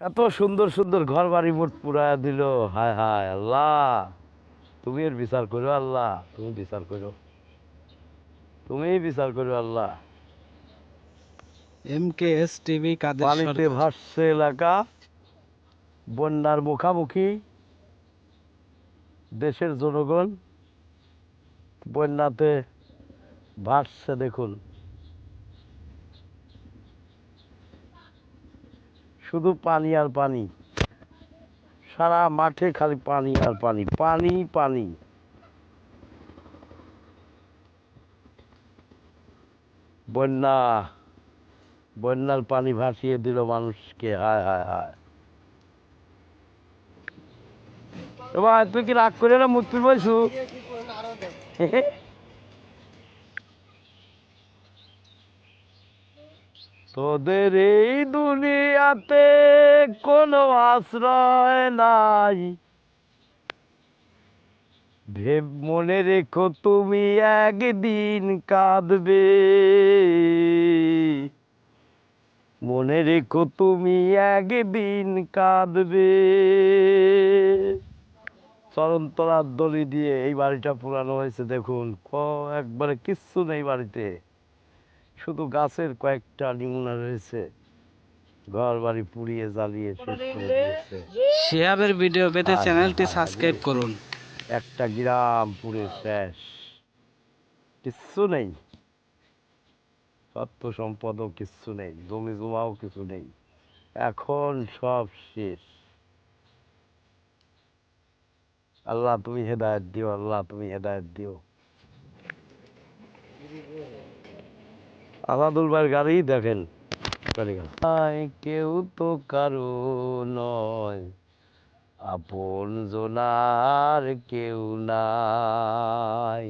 এত সুন্দর সুন্দর ঘর বাড়ি মোট পুরায়া দিল। হায় হায় আল্লাহ। তুমি এর বিচার করো আল্লাহ। তুমি বিচার করো। তুমি বিচার করো আল্লাহ। এম কে এস টিভি কাদের পানিতে ভাসছে এলাকা বন্যার মুখামুখি দেশের জনগণ বন্যাতে ভাসছে দেখুন। শুধু পানি আর পানি। সারা মাঠে খালি পানি আর পানি পানি পানি। বন্যা, বন্যার পানি ভাসিয়ে দিল মানুষকে, হায় হায় হায়। এবার তুই কি রাগ করে না, মুক্তি বলছু তোদের এই দুনিয়াতে কোনো আশ্রয় নাই। ভেব মনে রেখো তুমি একদিন কাঁদবে। মনে রেখো তুমি একদিন কাঁদবে। চরণতলার দড়ি দিয়ে এই বাড়িটা পুরানো হয়েছে, দেখুন। ক একবারে কিচ্ছু নেই বাড়িতে। শুধু গাছের কয়েকটা নিমুনা রয়েছে। ঘর বাড়ি পুড়িয়ে জ্বালিয়ে শেষ করে দিয়েছে। শেয়ারের ভিডিও পেতে চ্যানেলটি সাবস্ক্রাইব করুন। একটা গ্রাম পুরে শেষ। কিচ্ছু নেই। সত্য সম্পদও কিচ্ছু নেই। জমি জমাও কিছু নেই। এখন সব শেষ। আল্লাহ তুমি হেদায়ত দিও আল্লাহ তুমি হেদায়ত দিও। আমাদুল ভাইয়ের গাড়ি দেখেন। কেউ তো কারও নয়, আপন জোনার কেউ নাই।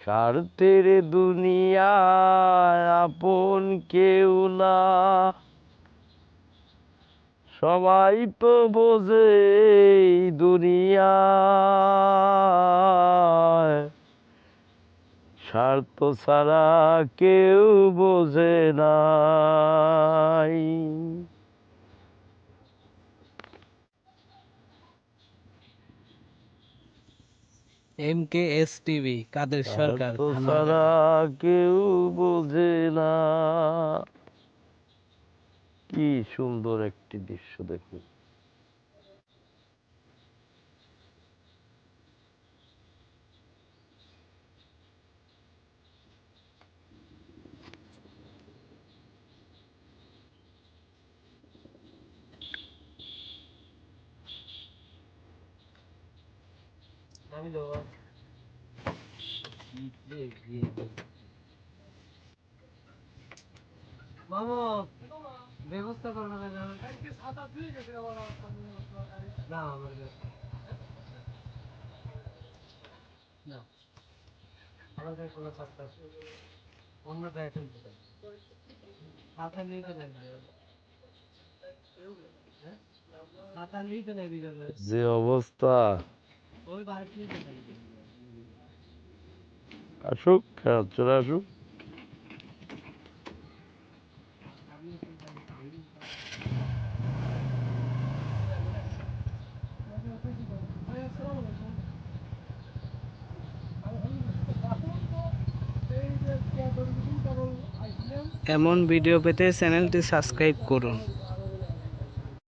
স্বার্থের দুনিয়া আপন কেউ না। সবাই তো বোঝে এই দুনিয়ায়। স্বার্থ ছাড়া কেউ বোঝে নাই। এম কে এস টিভি কাদের সরকার? তো সারা কেউ বোঝে না। কি সুন্দর একটি দৃশ্য দেখুন। মাথা নিয়ে দেখবি যে অবস্থা। আসুক খেলা চলে আসুক। এমন ভিডিও পেতে চ্যানেলটি সাবস্ক্রাইব করুন।